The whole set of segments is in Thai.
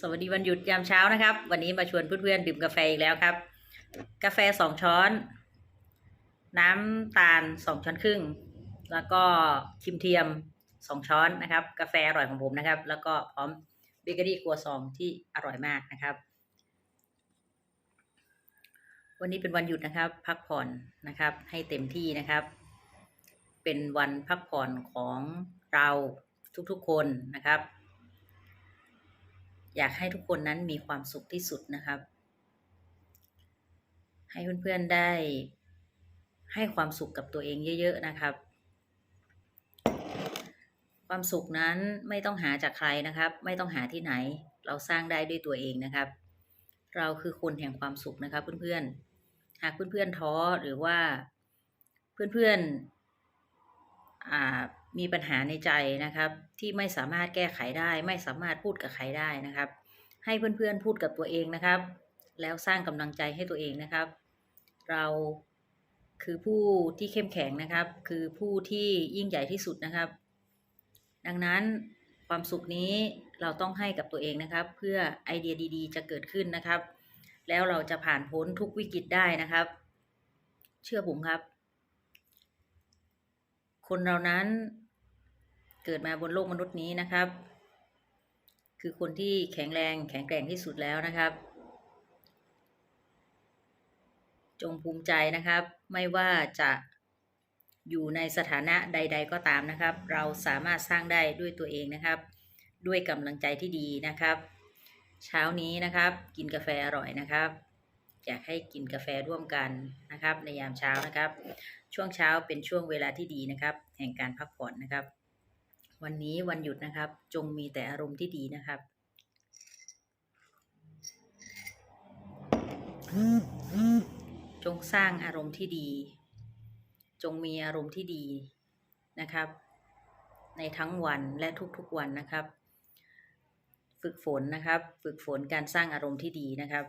สวัสดีวันหยุดยามเช้านะครับ วันนี้มาชวนเพื่อนๆดื่มกาแฟอีกแล้วครับ กาแฟสองช้อน น้ำตาลสองช้อนครึ่ง แล้วก็ครีมเทียมสองช้อนนะครับ กาแฟอร่อยของผมนะครับ แล้วก็พร้อมเบเกอรี่ครัวซองที่อร่อยมากนะครับ วันนี้เป็นวันหยุดนะครับ พักผ่อนนะครับ ให้เต็มที่นะครับ เป็นวันพักผ่อนของเราทุกๆคนนะครับ อยากให้ทุกคนนั้นมีความสุขที่สุดนะครับ ให้เพื่อนๆได้ให้ความสุขกับตัวเองเยอะๆนะครับ ความสุขนั้นไม่ต้องหาจากใครนะครับ ไม่ต้องหาที่ไหน เราสร้างได้ด้วยตัวเองนะครับ เราคือคนแห่งความสุขนะครับ เพื่อนๆ หากเพื่อนๆท้อหรือว่าเพื่อนๆอ่า มีปัญหาในใจนะครับ ที่ไม่สามารถแก้ไขได้ ไม่สามารถพูดกับใครได้นะครับ ให้เพื่อนๆพูดกับตัวเองนะครับ แล้วสร้างกำลังใจให้ตัวเองนะครับ เราคือผู้ที่เข้มแข็งนะครับ คือผู้ที่ยิ่งใหญ่ที่สุดนะครับ ดังนั้นความสุขนี้เราต้องให้กับตัวเองนะครับ เพื่อไอเดียดี ๆ จะเกิดขึ้นนะครับ แล้วเราจะผ่านพ้นทุกวิกฤตได้นะครับ เชื่อผมครับ คนเรานั้น เกิดมาบนโลกมนุษย์นี้นะครับ คือคนที่แข็งแรงแข็งแกร่งที่สุดแล้วนะครับ จงภูมิใจนะครับ ไม่ว่าจะอยู่ในสถานะใด ๆ ก็ตามนะครับ เราสามารถสร้างได้ด้วยตัวเองนะครับ ด้วยกำลังใจที่ดีนะครับ เช้านี้นะครับ กินกาแฟอร่อยนะครับ อยากให้กินกาแฟร่วมกันนะครับ ในยามเช้านะครับ ช่วงเช้าเป็นช่วงเวลาที่ดีนะครับ แห่งการพักผ่อนนะครับ วันนี้วันหยุดนะครับ จงมีแต่อารมณ์ที่ดีนะครับจงสร้างอารมณ์ที่ดี จงมีอารมณ์ที่ดีนะครับ ในทั้งวันและทุกๆวันนะครับ ฝึกฝนนะครับ ฝึกฝนการสร้างอารมณ์ที่ดีนะครับ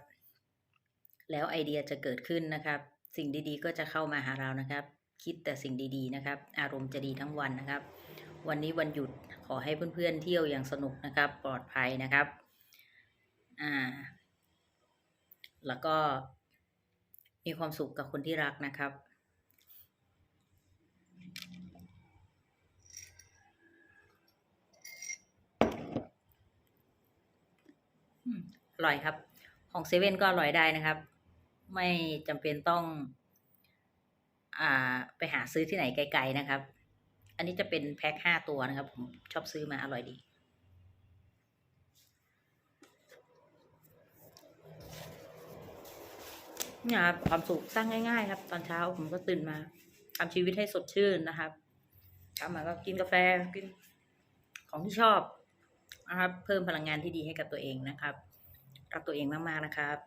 แล้วไอเดียจะเกิดขึ้นนะครับ สิ่งดีๆ ก็จะเข้ามาหาเรานะครับ คิดแต่สิ่งดีๆนะครับ อารมณ์จะดีทั้งวันนะครับ วันนี้วันหยุดขอให้เพื่อนๆเที่ยวอย่างสนุกนะครับ ปลอดภัยนะครับ อ่า แล้วก็มีความสุขกับคนที่รักนะครับอืมอร่อยครับ ของเซเว่นก็อร่อยได้นะครับ ไม่จำเป็นต้อง อ่า ไปหาซื้อที่ไหนไกล ๆ นะครับ อันนี้จะเป็นแพ็คห้าตัวนะครับ ผมชอบซื้อมาอร่อยดีเนี่ยครับความสุขสร้างง่าย ๆ ครับ ตอนเช้าผมก็ตื่นมาทำชีวิตให้สดชื่นนะครับกลับมาก็กินกาแฟกินของที่ชอบนะครับ เพิ่มพลังงานที่ดีให้กับตัวเองนะครับรักตัวเองมากๆนะครับ